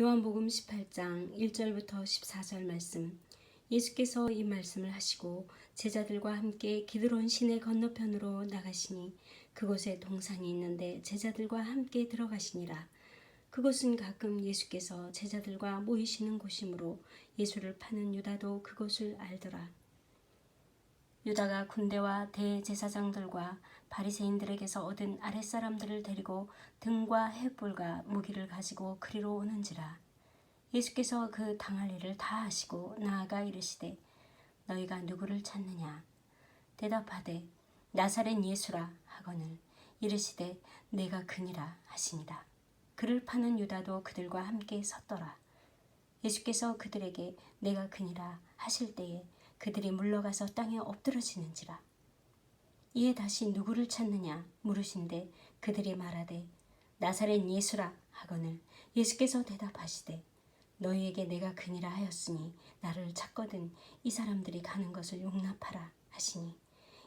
요한복음 18장 1절부터 14절 말씀. 예수께서 이 말씀을 하시고 제자들과 함께 기드론 시내 건너편으로 나가시니 그곳에 동산이 있는데 제자들과 함께 들어가시니라. 그곳은 가끔 예수께서 제자들과 모이시는 곳이므로 예수를 파는 유다도 그곳을 알더라. 유다가 군대와 대제사장들과 바리새인들에게서 얻은 아랫사람들을 데리고 등과 횃불과 무기를 가지고 그리로 오는지라. 예수께서 그 당할 일을 다 하시고 나아가 이르시되 너희가 누구를 찾느냐? 대답하되 나사렛 예수라 하거늘. 이르시되 내가 그니라 하시니라 그를 파는 유다도 그들과 함께 섰더라. 예수께서 그들에게 내가 그니라 하실 때에 그들이 물러가서 땅에 엎드러지는지라. 이에 다시 누구를 찾느냐 물으신데 그들이 말하되 나사렛 예수라 하거늘 예수께서 대답하시되 너희에게 내가 그니라 하였으니 나를 찾거든 이 사람들이 가는 것을 용납하라 하시니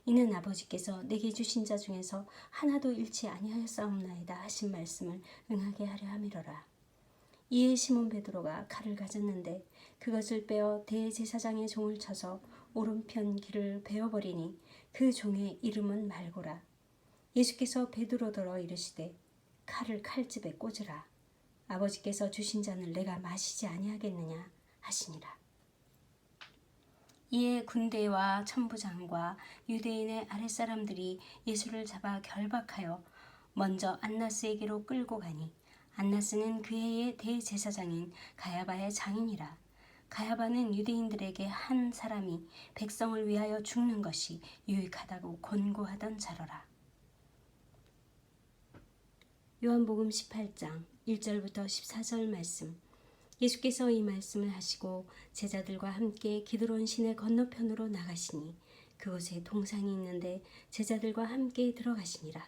이는 아버지께서 내게 주신 자 중에서 하나도 잃지 아니하였사옵나이다 하신 말씀을 응하게 하려 함이로라. 이에 시몬 베드로가 칼을 가졌는데 그것을 빼어 대제사장의 종을 쳐서 오른편 귀를 베어버리니 그 종의 이름은 말고라. 예수께서 베드로더러 이르시되 칼을 칼집에 꽂으라. 아버지께서 주신 잔을 내가 마시지 아니하겠느냐 하시니라. 이에 군대와 천부장과 유대인의 아랫사람들이 예수를 잡아 결박하여 먼저 안나스에게로 끌고 가니 안나스는 그 해의 대제사장인 가야바의 장인이라. 가야바는 유대인들에게 한 사람이 백성을 위하여 죽는 것이 유익하다고 권고하던 자로라. 요한복음 18장 1절부터 14절 말씀. 예수께서 이 말씀을 하시고 제자들과 함께 기드론 시내 건너편으로 나가시니 그곳에 동산이 있는데 제자들과 함께 들어가시니라.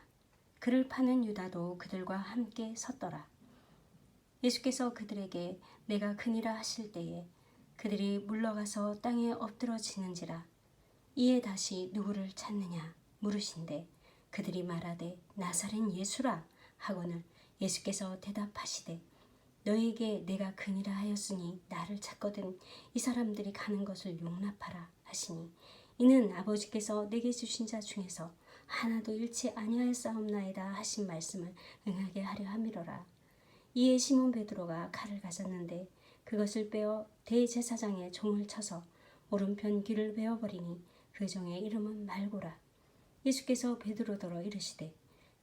그를 파는 유다도 그들과 함께 섰더라. 예수께서 그들에게 내가 그니라 하실 때에 그들이 물러가서 땅에 엎드러지는지라. 이에 다시 누구를 찾느냐? 물으신데 그들이 말하되 나사렛 예수라. 하고는 예수께서 대답하시되 너희에게 내가 그니라 하였으니 나를 찾거든 이 사람들이 가는 것을 용납하라. 하시니 이는 아버지께서 내게 주신 자 중에서 하나도 잃지 아니하였사옵나이다 하신 말씀을 응하게 하려 함이로라. 이에 시몬 베드로가 칼을 가졌는데 그것을 빼어 대제사장의 종을 쳐서 오른편 귀를 베어버리니 그 종의 이름은 말고라. 예수께서 베드로더러 이르시되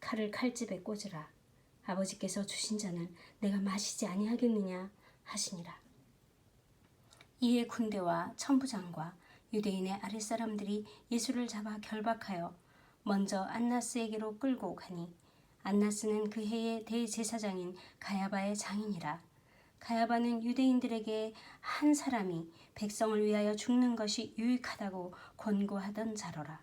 칼을 칼집에 꽂으라. 아버지께서 주신 잔을 내가 마시지 아니하겠느냐 하시니라. 이에 군대와 천부장과 유대인의 아랫사람들이 예수를 잡아 결박하여 먼저 안나스에게로 끌고 가니 안나스는 그 해의 대제사장인 가야바의 장인이라. 가야바는 유대인들에게 한 사람이 백성을 위하여 죽는 것이 유익하다고 권고하던 자로라